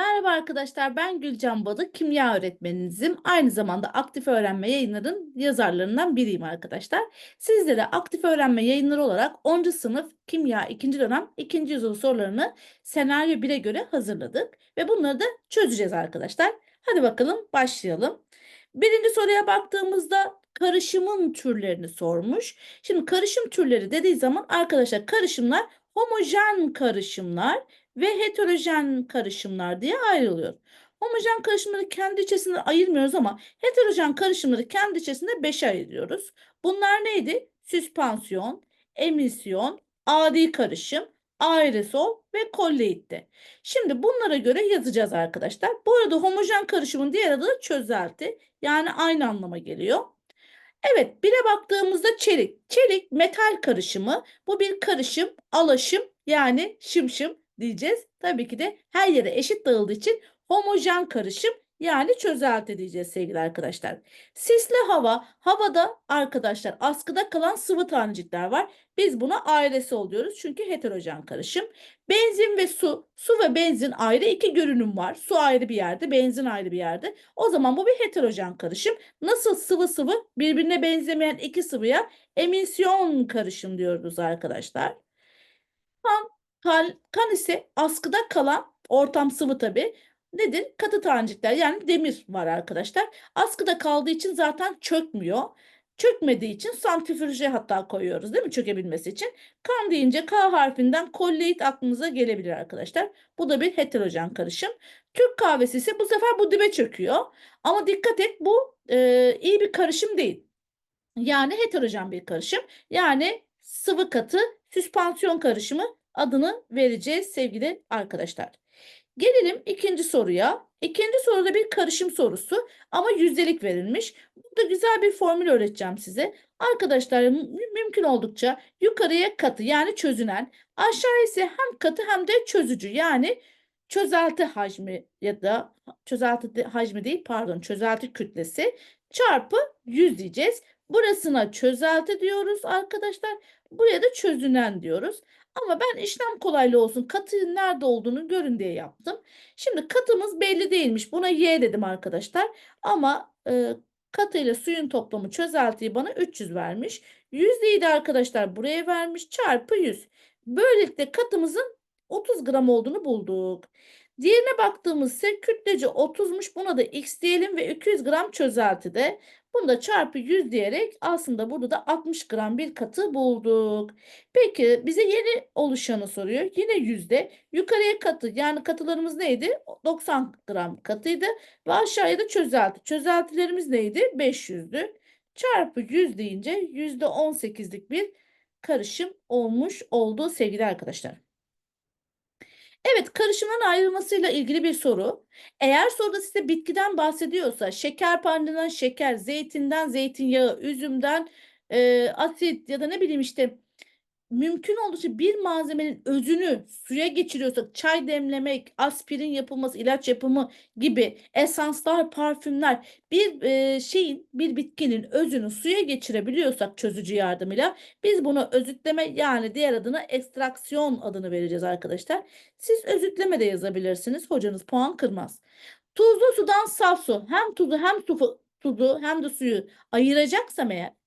Merhaba arkadaşlar, ben Gülcan Badı, kimya öğretmeninizim. Aynı zamanda Aktif Öğrenme Yayınları'nın yazarlarından biriyim arkadaşlar. Sizlere Aktif Öğrenme Yayınları olarak 10. sınıf kimya 2. dönem 2. yüzyıl sorularını senaryo 1'e göre hazırladık. Ve bunları da çözeceğiz arkadaşlar. Hadi bakalım başlayalım. Birinci soruya baktığımızda karışımın türlerini sormuş. Şimdi karışım türleri dediği zaman arkadaşlar karışımlar homojen karışımlar ve heterojen karışımlar diye ayrılıyor. Homojen karışımları kendi içerisinde ayırmıyoruz ama heterojen karışımları kendi içerisinde beşe ayırıyoruz. Bunlar neydi? Süspansiyon, emisyon, adi karışım, aerosol ve kolloidti. Şimdi bunlara göre yazacağız arkadaşlar. Bu arada homojen karışımın diğer adı çözelti. Yani aynı anlama geliyor. Evet, bire baktığımızda çelik. Çelik metal karışımı. Bu bir karışım, alaşım yani şımşım diyeceğiz. Tabii ki de her yere eşit dağıldığı için homojen karışım yani çözelti diyeceğiz sevgili arkadaşlar. Sisli hava, havada arkadaşlar askıda kalan sıvı tanecikler var. Biz buna aerosol diyoruz çünkü heterojen karışım. Benzin ve su, su ve benzin ayrı iki görünüm var. Su ayrı bir yerde, benzin ayrı bir yerde. O zaman bu bir heterojen karışım. Nasıl sıvı sıvı birbirine benzemeyen iki sıvıya emisyon karışım diyoruz arkadaşlar. Kan, kan, kan ise askıda kalan ortam sıvı tabii. Nedir? Katı tanecikler yani demir var arkadaşlar. Askıda kaldığı için zaten çökmüyor. Çökmediği için santrifüje hatta koyuyoruz değil mi çökebilmesi için. Kan deyince K harfinden kolloid aklımıza gelebilir arkadaşlar. Bu da bir heterojen karışım. Türk kahvesi ise bu sefer bu dibe çöküyor. Ama dikkat et bu e, iyi bir karışım değil. Yani heterojen bir karışım. Yani sıvı katı süspansiyon karışımı adını vereceğiz sevgili arkadaşlar. Gelelim ikinci soruya. İkinci soruda bir karışım sorusu ama yüzdelik verilmiş. Burada güzel bir formül öğreteceğim size. Arkadaşlar mü- mümkün oldukça yukarıya katı yani çözünen, aşağı ise hem katı hem de çözücü yani çözelti hacmi ya da çözelti hacmi değil pardon çözelti kütlesi çarpı 100 diyeceğiz. Burasına çözelti diyoruz arkadaşlar. Buraya da çözünen diyoruz. Ama ben işlem kolaylığı olsun katı nerede olduğunu görün diye yaptım. Şimdi katımız belli değilmiş. Buna y dedim arkadaşlar. Ama e, katı suyun toplamı çözeltiyi bana 300 vermiş. Yüzdeyi de arkadaşlar buraya vermiş. Çarpı 100. Böylelikle katımızın 30 gram olduğunu bulduk. Diğerine baktığımız ise kütlece 30'muş. Buna da x diyelim ve 200 gram çözeltide. Bunu da çarpı 100 diyerek aslında burada da 60 gram bir katı bulduk. Peki bize yeni oluşanı soruyor. Yine yüzde. Yukarıya katı yani katılarımız neydi? 90 gram katıydı. Ve aşağıya da çözelti. Çözeltilerimiz neydi? 500'dü. Çarpı 100 deyince yüzde 18'lik bir karışım olmuş oldu sevgili arkadaşlar. Evet, karışımların ayrılmasıyla ilgili bir soru. Eğer soruda size bitkiden bahsediyorsa şekerpaneden şeker, zeytinden zeytinyağı, üzümden e, asit ya da ne bileyim işte mümkün oldukça bir malzemenin özünü suya geçiriyorsak çay demlemek, aspirin yapılması, ilaç yapımı gibi esanslar, parfümler bir e, şeyin, bir bitkinin özünü suya geçirebiliyorsak çözücü yardımıyla biz buna özütleme yani diğer adına ekstraksiyon adını vereceğiz arkadaşlar. Siz özütleme de yazabilirsiniz. Hocanız puan kırmaz. Tuzlu sudan saf su. Hem tuzu hem su, tuzu hem de suyu ayıracaksam eğer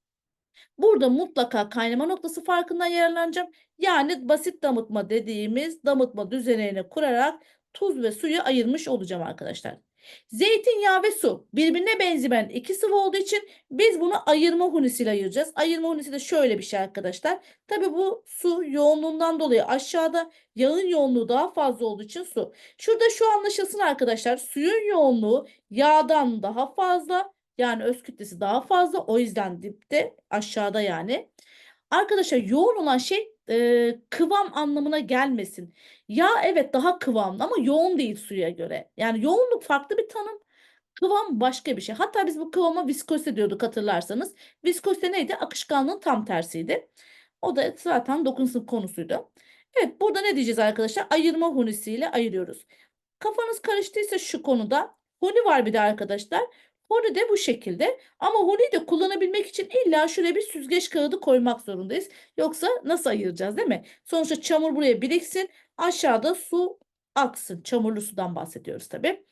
Burada mutlaka kaynama noktası farkından yararlanacağım. Yani basit damıtma dediğimiz damıtma düzenini kurarak tuz ve suyu ayırmış olacağım arkadaşlar. Zeytinyağı ve su birbirine benzeyen iki sıvı olduğu için biz bunu ayırma hunisiyle ayıracağız. Ayırma hunisi de şöyle bir şey arkadaşlar. Tabi bu su yoğunluğundan dolayı aşağıda yağın yoğunluğu daha fazla olduğu için su. Şurada şu anlaşılsın arkadaşlar. Suyun yoğunluğu yağdan daha fazla. Yani öz kütlesi daha fazla. O yüzden dipte aşağıda yani. Arkadaşlar yoğun olan şey e, kıvam anlamına gelmesin. Yağ evet daha kıvamlı ama yoğun değil suya göre. Yani yoğunluk farklı bir tanım. Kıvam başka bir şey. Hatta biz bu kıvama viskozite diyorduk hatırlarsanız. Viskozite neydi? Akışkanlığın tam tersiydi. O da zaten 9. sınıf konusuydu. Evet burada ne diyeceğiz arkadaşlar? Ayırma hunisiyle ayırıyoruz. Kafanız karıştıysa şu konuda huni var bir de arkadaşlar. Huni de bu şekilde. Ama huni de kullanabilmek için illa şuraya bir süzgeç kağıdı koymak zorundayız. Yoksa nasıl ayıracağız değil mi? Sonuçta çamur buraya biriksin. Aşağıda su aksın. Çamurlu sudan bahsediyoruz tabii.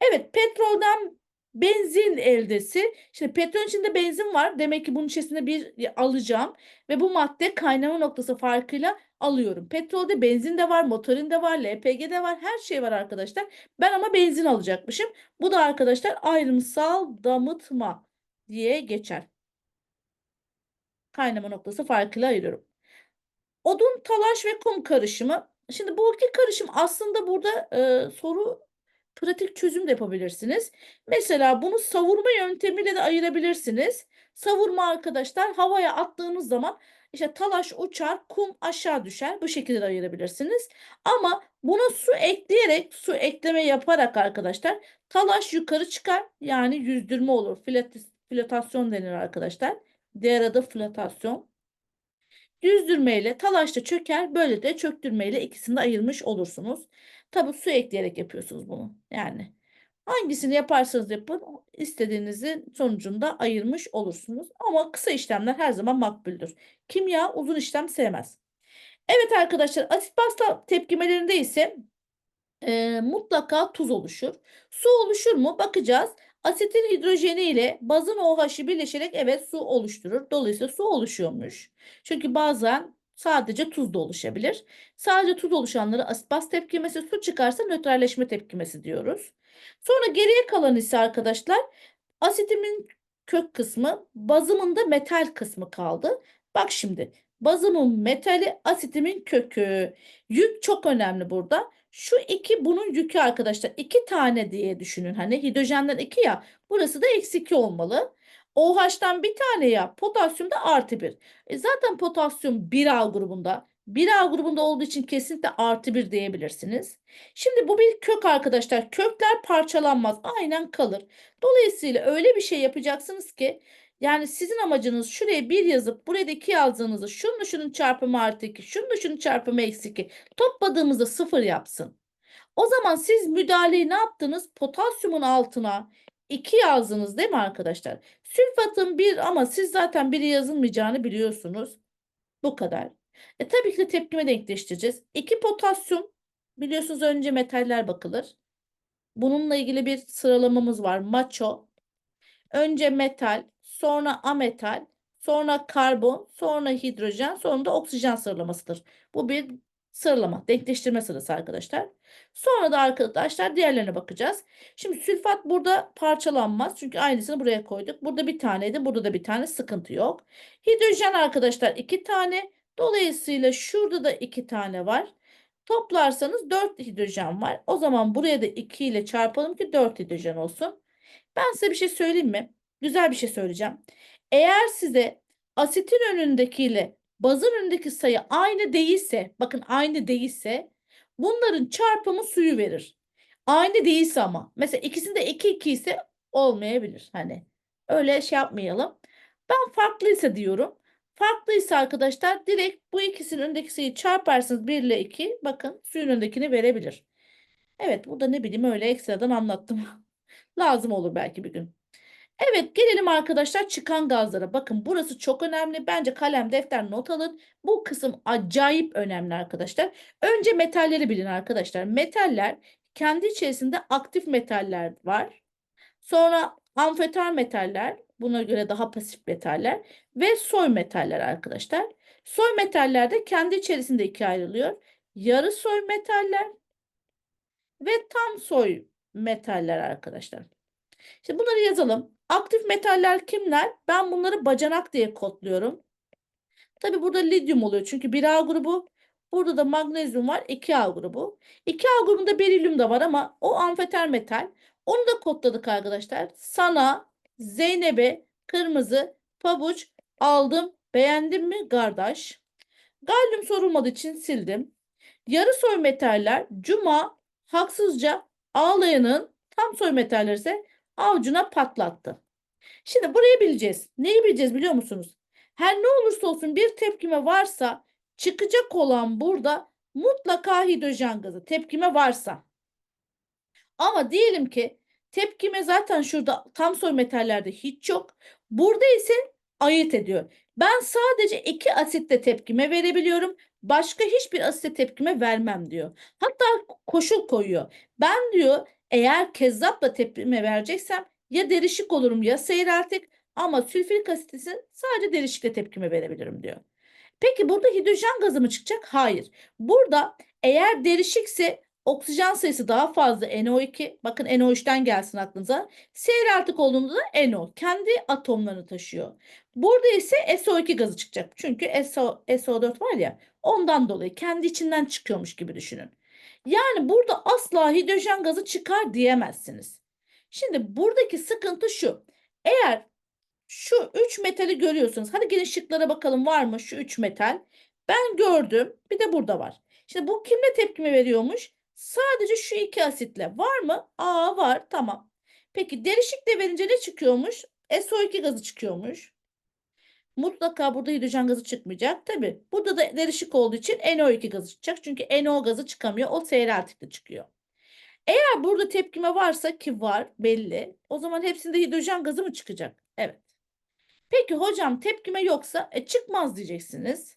Evet petrolden benzin eldesi. Şimdi petrol içinde benzin var. Demek ki bunun içerisinde bir alacağım. Ve bu madde kaynama noktası farkıyla alıyorum. Petrolde benzin de var, motorin de var, LPG de var. Her şey var arkadaşlar. Ben ama benzin alacakmışım. Bu da arkadaşlar ayrımsal damıtma diye geçer. Kaynama noktası farkıyla ayırıyorum. Odun, talaş ve kum karışımı. Şimdi bu iki karışım aslında burada e, soru pratik çözüm de yapabilirsiniz. Mesela bunu savurma yöntemiyle de ayırabilirsiniz. Savurma arkadaşlar havaya attığınız zaman işte talaş uçar, kum aşağı düşer. Bu şekilde de ayırabilirsiniz. Ama buna su ekleyerek, su ekleme yaparak arkadaşlar talaş yukarı çıkar. Yani yüzdürme olur. Flotasyon denir arkadaşlar. Diğer adı flotasyon. Yüzdürmeyle talaşta çöker. Böyle de çöktürmeyle ikisini de ayırmış olursunuz. Tabi su ekleyerek yapıyorsunuz bunu. Yani hangisini yaparsanız yapın istediğinizin sonucunda ayırmış olursunuz. Ama kısa işlemler her zaman makbuldür. Kimya uzun işlem sevmez. Evet arkadaşlar asit baz tepkimelerinde ise e, mutlaka tuz oluşur. Su oluşur mu? Bakacağız. Asitin hidrojeni ile bazın OH'ı birleşerek evet su oluşturur. Dolayısıyla su oluşuyormuş. Çünkü bazen sadece tuz da oluşabilir. Sadece tuz oluşanları asit tepkimesi, su çıkarsa nötralleşme tepkimesi diyoruz. Sonra geriye kalan ise arkadaşlar asitimin kök kısmı, bazımın da metal kısmı kaldı. Bak şimdi bazımın metali, asitimin kökü. Yük çok önemli burada. Şu iki bunun yükü arkadaşlar. iki tane diye düşünün. Hani hidrojenden iki ya. Burası da eksi olmalı. OH'tan bir tane ya. Potasyum da artı bir. E zaten potasyum 1A grubunda. 1A grubunda olduğu için kesinlikle artı bir diyebilirsiniz. Şimdi bu bir kök arkadaşlar. Kökler parçalanmaz. Aynen kalır. Dolayısıyla öyle bir şey yapacaksınız ki yani sizin amacınız şuraya bir yazıp buraya da iki yazdığınızda şunun şunun çarpımı artı iki, şunun şunun çarpımı eksi iki. Topladığımızda sıfır yapsın. O zaman siz müdahaleyi ne yaptınız? Potasyumun altına 2 yazdınız değil mi arkadaşlar? Sülfatın 1 ama siz zaten biri yazılmayacağını biliyorsunuz. Bu kadar. E tabii ki de tepkime denkleştireceğiz. 2 potasyum biliyorsunuz önce metaller bakılır. Bununla ilgili bir sıralamamız var. Maço. Önce metal, sonra ametal, sonra karbon, sonra hidrojen, sonra da oksijen sıralamasıdır. Bu bir sıralama, denkleştirme sırası arkadaşlar. Sonra da arkadaşlar diğerlerine bakacağız. Şimdi sülfat burada parçalanmaz. Çünkü aynısını buraya koyduk. Burada bir taneydi. Burada da bir tane sıkıntı yok. Hidrojen arkadaşlar iki tane. Dolayısıyla şurada da iki tane var. Toplarsanız 4 hidrojen var. O zaman buraya da 2 ile çarpalım ki 4 hidrojen olsun. Ben size bir şey söyleyeyim mi? Güzel bir şey söyleyeceğim. Eğer size asitin önündekiyle bazın önündeki sayı aynı değilse, bakın aynı değilse bunların çarpımı suyu verir. Aynı değilse ama. Mesela ikisinde 2 2 ise olmayabilir. Hani öyle şey yapmayalım. Ben farklıysa diyorum. Farklıysa arkadaşlar direkt bu ikisinin önündeki sayıyı çarparsınız 1 ile 2. Bakın suyun önündekini verebilir. Evet burada ne bileyim öyle ekstradan anlattım. Lazım olur belki bir gün. Evet gelelim arkadaşlar çıkan gazlara. Bakın burası çok önemli. Bence kalem defter not alın. Bu kısım acayip önemli arkadaşlar. Önce metalleri bilin arkadaşlar. Metaller kendi içerisinde aktif metaller var. Sonra amfeter metaller buna göre daha pasif metaller ve soy metaller arkadaşlar. Soy metaller de kendi içerisinde ikiye ayrılıyor. Yarı soy metaller ve tam soy metaller arkadaşlar. Şimdi bunları yazalım. Aktif metaller kimler? Ben bunları bacanak diye kodluyorum. Tabi burada lityum oluyor çünkü 1A grubu. Burada da magnezyum var 2A grubu. 2A grubunda berilyum da var ama o amfeter metal. Onu da kodladık arkadaşlar. Sana Zeynep'e kırmızı pabuç aldım. Beğendin mi kardeş? Galyum sorulmadığı için sildim. Yarı soy metaller Cuma haksızca ağlayanın tam soy metaller ise avucuna patlattı. Şimdi burayı bileceğiz. Neyi bileceğiz biliyor musunuz? Her ne olursa olsun bir tepkime varsa çıkacak olan burada mutlaka hidrojen gazı tepkime varsa. Ama diyelim ki tepkime zaten şurada tam soy metallerde hiç yok. Burada ise ayırt ediyor. Ben sadece iki asitle tepkime verebiliyorum. Başka hiçbir asite tepkime vermem diyor. Hatta koşul koyuyor. Ben diyor eğer kezzapla tepkime vereceksem ya derişik olurum ya seyreltik ama sülfürik asitisi sadece derişikle tepkime verebilirim diyor. Peki burada hidrojen gazı mı çıkacak? Hayır. Burada eğer derişikse oksijen sayısı daha fazla NO2. Bakın NO3'ten gelsin aklınıza. Seyreltik olduğunda da NO. Kendi atomlarını taşıyor. Burada ise SO2 gazı çıkacak. Çünkü SO, SO4 var ya ondan dolayı kendi içinden çıkıyormuş gibi düşünün. Yani burada asla hidrojen gazı çıkar diyemezsiniz. Şimdi buradaki sıkıntı şu. Eğer şu üç metali görüyorsunuz. Hadi gelin şıklara bakalım var mı şu üç metal? Ben gördüm. Bir de burada var. Şimdi bu kimle tepkime veriyormuş? Sadece şu iki asitle. Var mı? Aa var. Tamam. Peki derişikle verince ne çıkıyormuş? SO2 gazı çıkıyormuş. Mutlaka burada hidrojen gazı çıkmayacak. Tabii. Burada da derişik olduğu için NO2 gazı çıkacak. Çünkü NO gazı çıkamıyor. O seyreltikle çıkıyor. Eğer burada tepkime varsa ki var belli. O zaman hepsinde hidrojen gazı mı çıkacak? Evet. Peki hocam tepkime yoksa e, çıkmaz diyeceksiniz.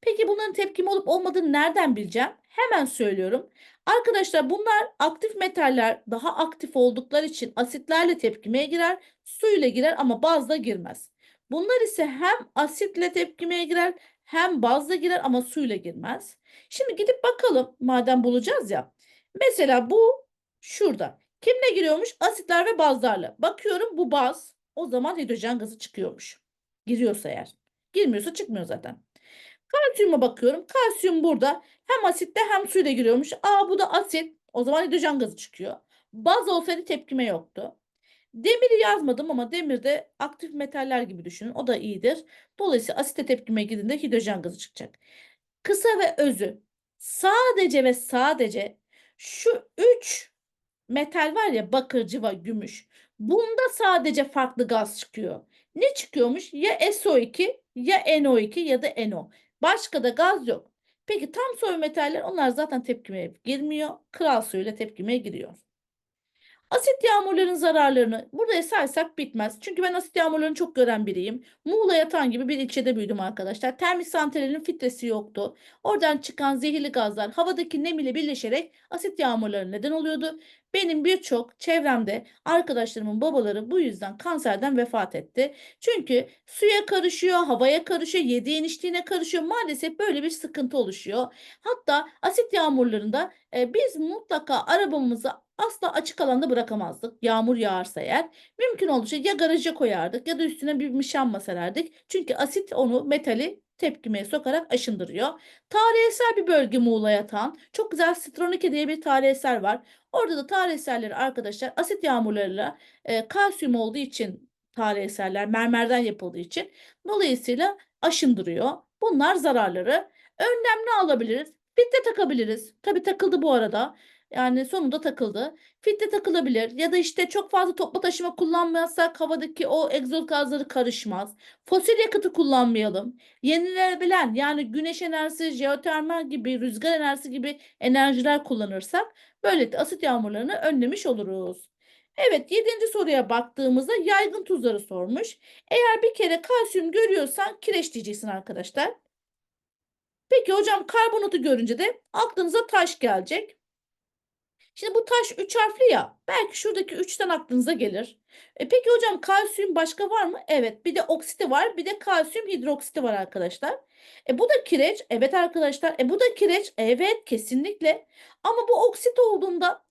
Peki bunların tepkime olup olmadığını nereden bileceğim? Hemen söylüyorum. Arkadaşlar bunlar aktif metaller daha aktif oldukları için asitlerle tepkimeye girer, suyla girer ama bazla girmez. Bunlar ise hem asitle tepkimeye girer hem bazla girer ama suyla girmez. Şimdi gidip bakalım madem bulacağız ya. Mesela bu şurada. Kimle giriyormuş? Asitler ve bazlarla. Bakıyorum bu baz. O zaman hidrojen gazı çıkıyormuş. Giriyorsa eğer. Girmiyorsa çıkmıyor zaten. Kalsiyuma bakıyorum. Kalsiyum burada hem asitte hem suyla giriyormuş. Aa bu da asit. O zaman hidrojen gazı çıkıyor. Baz olsaydı tepkime yoktu. Demiri yazmadım ama demir de aktif metaller gibi düşünün. O da iyidir. Dolayısıyla asite tepkime girdiğinde hidrojen gazı çıkacak. Kısa ve özü. Sadece ve sadece şu üç metal var ya bakır, civa, gümüş. Bunda sadece farklı gaz çıkıyor. Ne çıkıyormuş? Ya SO2 ya NO2 ya da NO. Başka da gaz yok. Peki tam soy metaller onlar zaten tepkimeye girmiyor. Kral suyuyla tepkimeye giriyor. Asit yağmurların zararlarını burada saysak bitmez. Çünkü ben asit yağmurlarını çok gören biriyim. Muğla Yatan gibi bir ilçede büyüdüm arkadaşlar. Termik santralinin filtresi yoktu. Oradan çıkan zehirli gazlar havadaki nem ile birleşerek asit yağmurları neden oluyordu. Benim birçok çevremde arkadaşlarımın babaları bu yüzden kanserden vefat etti. Çünkü suya karışıyor, havaya karışıyor, yediğin içtiğine karışıyor. Maalesef böyle bir sıkıntı oluşuyor. Hatta asit yağmurlarında e, biz mutlaka arabamızı asla açık alanda bırakamazdık. Yağmur yağarsa eğer. Mümkün oldukça ya garaja koyardık ya da üstüne bir mişan sererdik. Çünkü asit onu metali tepkimeye sokarak aşındırıyor. Tarih bir bölge Muğla Yatan. Çok güzel Stronike diye bir tarih var. Orada da tarih eserleri arkadaşlar asit yağmurlarıyla e, kalsiyum olduğu için tarih eserler mermerden yapıldığı için dolayısıyla aşındırıyor. Bunlar zararları. Önlem ne alabiliriz? Filtre takabiliriz. Tabii takıldı bu arada. Yani sonunda takıldı. Filtre takılabilir ya da işte çok fazla toplu taşıma kullanmazsak havadaki o egzoz gazları karışmaz. Fosil yakıtı kullanmayalım. Yenilenebilen yani güneş enerjisi, jeotermal gibi, rüzgar enerjisi gibi enerjiler kullanırsak böylelikle asit yağmurlarını önlemiş oluruz. Evet, yedinci soruya baktığımızda yaygın tuzları sormuş. Eğer bir kere kalsiyum görüyorsan kireç diyeceksin arkadaşlar. Peki hocam karbonatı görünce de aklınıza taş gelecek. Şimdi bu taş üç harfli ya. Belki şuradaki üçten aklınıza gelir. E peki hocam kalsiyum başka var mı? Evet. Bir de oksiti var. Bir de kalsiyum hidroksiti var arkadaşlar. E bu da kireç. Evet arkadaşlar. E bu da kireç. Evet kesinlikle. Ama bu oksit olduğunda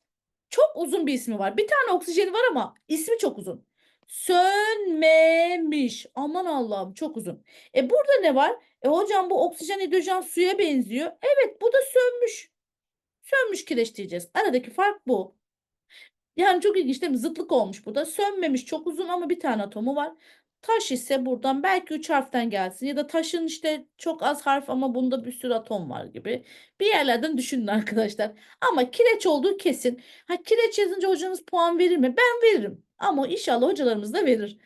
çok uzun bir ismi var. Bir tane oksijeni var ama ismi çok uzun. Sönmemiş. Aman Allah'ım çok uzun. E burada ne var? E hocam bu oksijen hidrojen suya benziyor. Evet bu da sönmüş. Sönmüş kireç diyeceğiz. Aradaki fark bu. Yani çok ilginç değil mi? Zıtlık olmuş burada. Sönmemiş çok uzun ama bir tane atomu var. Taş ise buradan belki üç harften gelsin ya da taşın işte çok az harf ama bunda bir sürü atom var gibi. Bir yerlerden düşünün arkadaşlar. Ama kireç olduğu kesin. Ha kireç yazınca hocanız puan verir mi? Ben veririm. Ama inşallah hocalarımız da verir.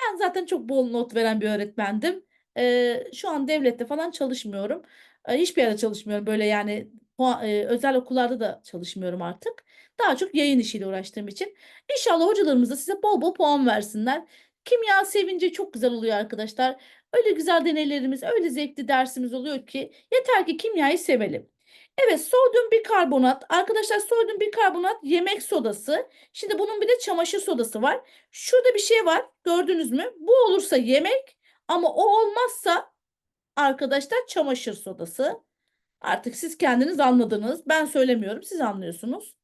Ben zaten çok bol not veren bir öğretmendim. Ee, şu an devlette falan çalışmıyorum. Ee, hiçbir yerde çalışmıyorum. Böyle yani özel okullarda da çalışmıyorum artık. Daha çok yayın işiyle uğraştığım için. İnşallah hocalarımız da size bol bol puan versinler. Kimya sevince çok güzel oluyor arkadaşlar. Öyle güzel deneylerimiz, öyle zevkli dersimiz oluyor ki yeter ki kimyayı sevelim. Evet, sodyum bikarbonat. Arkadaşlar sodyum bikarbonat yemek sodası. Şimdi bunun bir de çamaşır sodası var. Şurada bir şey var. Gördünüz mü? Bu olursa yemek ama o olmazsa arkadaşlar çamaşır sodası. Artık siz kendiniz anladınız. Ben söylemiyorum, siz anlıyorsunuz.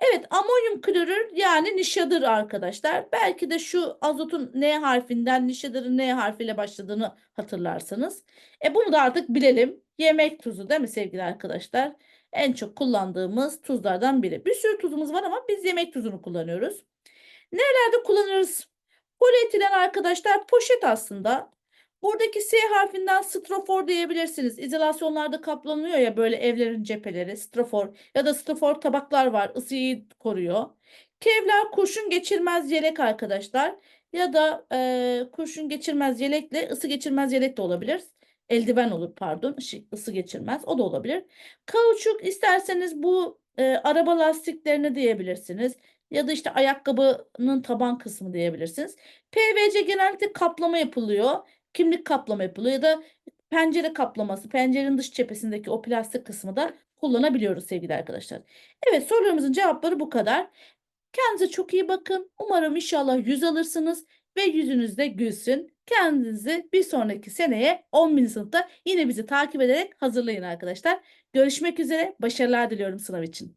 Evet, amonyum klorür yani nişadır arkadaşlar. Belki de şu azotun N harfinden nişadırın N harfiyle başladığını hatırlarsınız. E bunu da artık bilelim. Yemek tuzu değil mi sevgili arkadaşlar? En çok kullandığımız tuzlardan biri. Bir sürü tuzumuz var ama biz yemek tuzunu kullanıyoruz. Nerelerde kullanırız? Polietilen arkadaşlar poşet aslında. Buradaki S harfinden strafor diyebilirsiniz. İzolasyonlarda kaplanıyor ya böyle evlerin cepheleri, strafor ya da strafor tabaklar var, ısıyı koruyor. Kevlar kurşun geçirmez yelek arkadaşlar ya da eee, kurşun geçirmez yelekle ısı geçirmez yelek de olabilir. Eldiven olur pardon, ısı, geçirmez o da olabilir. Kauçuk isterseniz bu eee, araba lastiklerine diyebilirsiniz ya da işte ayakkabının taban kısmı diyebilirsiniz. PVC genellikle kaplama yapılıyor kimlik kaplama yapılıyor ya da pencere kaplaması, pencerenin dış cephesindeki o plastik kısmı da kullanabiliyoruz sevgili arkadaşlar. Evet sorularımızın cevapları bu kadar. Kendinize çok iyi bakın. Umarım inşallah 100 alırsınız ve yüzünüz de gülsün. Kendinizi bir sonraki seneye 10. sınıfta yine bizi takip ederek hazırlayın arkadaşlar. Görüşmek üzere. Başarılar diliyorum sınav için.